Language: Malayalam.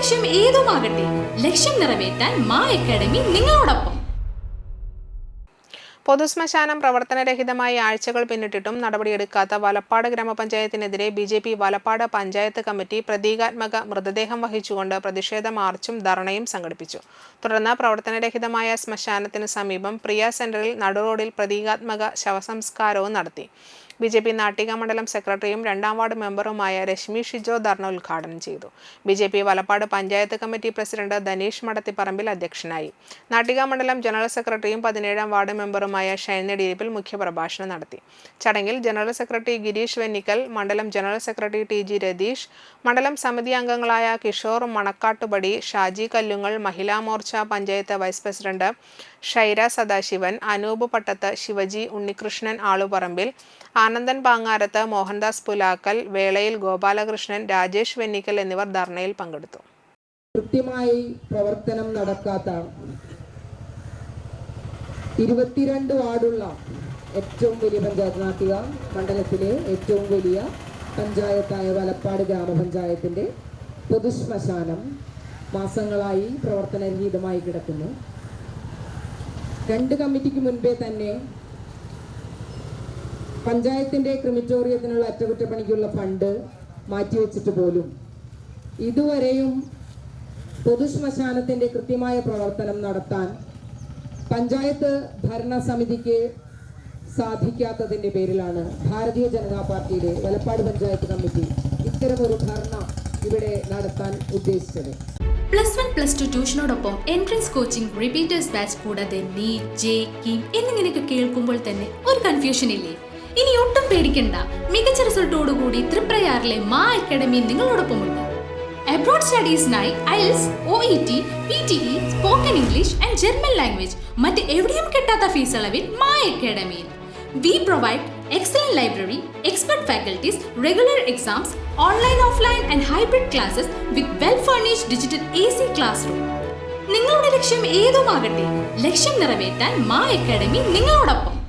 ലക്ഷ്യം ഏതുമാകട്ടെ ലക്ഷ്യം നിറവേറ്റാൻ മാ അക്കാഡമി നിങ്ങളോടൊപ്പം. പൊതുശ്മശാനം പ്രവർത്തനരഹിതമായി ആഴ്ചകൾ പിന്നിട്ടിട്ടും നടപടിയെടുക്കാത്ത Valappad ഗ്രാമപഞ്ചായത്തിനെതിരെ B J P Valappad panchayat committee പ്രതീകാത്മക മൃതദേഹം വഹിച്ചുകൊണ്ട് പ്രതിഷേധ മാർച്ചും ധർണയും സംഘടിപ്പിച്ചു. തുടർന്ന് പ്രവർത്തനരഹിതമായ ശ്മശാനത്തിന് സമീപം പ്രിയ സെന്ററിൽ നടുറോഡിൽ പ്രതീകാത്മക ശവസംസ്കാരവും നടത്തി. ബി ജെ പി നാട്ടിക മണ്ഡലം സെക്രട്ടറിയും രണ്ടാം വാർഡ് മെമ്പറുമായ രശ്മി ഷിജോ ധർണ ഉദ്ഘാടനം ചെയ്തു. B J P Valappad panchayat committee president Dhaneesh Madathiparambil അധ്യക്ഷനായി. നാട്ടിക മണ്ഡലം ജനറൽ സെക്രട്ടറിയും പതിനേഴാം വാർഡ് മെമ്പറുമായ ഷൈനഡിരിപ്പിൽ മുഖ്യപ്രഭാഷണം നടത്തി. ചടങ്ങിൽ ജനറൽ സെക്രട്ടറി ഗിരീഷ് വെന്നിക്കൽ മണ്ഡലം general secretary T G Ratheesh മണ്ഡലം സമിതി അംഗങ്ങളായ കിഷോർ മണക്കാട്ടുപടി ഷാജി കല്ലുങ്ങൾ മഹിളാ മോർച്ച പഞ്ചായത്ത് വൈസ് പ്രസിഡന്റ് ഷൈര സദാശിവൻ അനൂപ് പട്ടത്ത് ശിവജി ഉണ്ണികൃഷ്ണൻ ആളുപറമ്പിൽ ആനന്ദൻ പാങ്ങാരത്ത് മോഹൻദാസ് പുലാക്കൽ വേളയിൽ ഗോപാലകൃഷ്ണൻ രാജേഷ് വെന്നിക്കൽ എന്നിവർ ധർണയിൽ പങ്കെടുത്തു. കൃത്യമായി പ്രവർത്തനം നടക്കാത്ത ഇരുപത്തിരണ്ട് വാർഡുള്ള ഏറ്റവും വലിയ പഞ്ചായത്ത് നാട്ടിക മണ്ഡലത്തിലെ ഏറ്റവും വലിയ പഞ്ചായത്തായ വലപ്പാട് ഗ്രാമപഞ്ചായത്തിന്റെ പൊതുശ്മശാനം മാസങ്ങളായി പ്രവർത്തനരഹിതമായി കിടക്കുന്നു. രണ്ട് കമ്മിറ്റിക്ക് മുൻപേ തന്നെ പഞ്ചായത്തിന്റെ ക്രിമിറ്റോറിയത്തിനുള്ള അറ്റകുറ്റപ്പണിക്കുള്ള ഫണ്ട് മാറ്റിവെച്ചിട്ട് പോലും ഇതുവരെയും പൊതുശ്മശാനത്തിന്റെ കൃത്യമായ പ്രവർത്തനം നടത്താൻ പഞ്ചായത്ത് ഭരണസമിതിക്ക് സാധിക്കാത്തതിന്റെ പേരിലാണ് ഭാരതീയ ജനതാ പാർട്ടിയുടെ വലപ്പാട് പഞ്ചായത്ത് കമ്മിറ്റി ഇത്തരമൊരു ഭരണം ഇവിടെ നടത്താൻ ഉദ്ദേശിച്ചത്. പ്ലസ് വൺ പ്ലസ് ടു ട്യൂഷനോടൊപ്പം എൻട്രൻസ് കോച്ചിംഗ് റിപ്പീറ്റേഴ്സ് ബാച്ച് കൂടാതെ നീ ജെ കീം എന്നിങ്ങനെയൊക്കെ കേൾക്കുമ്പോൾ തന്നെ ഒരു കൺഫ്യൂഷൻ ഇല്ലേ? ഇനി ഒട്ടും പേടിക്കണ്ട. മികച്ച റിസൾട്ടോടുകൂടി തൃപ്രയാറിലെ മാ അക്കാഡമി നിങ്ങളോടൊപ്പമുണ്ട്. Abroad സ്റ്റഡീസിനായി IELTS O E T P T E spoken English and German language മറ്റ് എവിടെയും കിട്ടാത്ത ഫീസ് അളവിൽ Maa അക്കാഡമിയിൽ we provide excellent library expert faculties regular exams online offline and hybrid classes with well furnished digital A C class room നിങ്ങളുടെ ലക്ഷ്യം ഏതുമാകട്ടെ? ലക്ഷ്യം നിറവേറ്റാൻ മാ അക്കാഡമി നിങ്ങളോടൊപ്പം.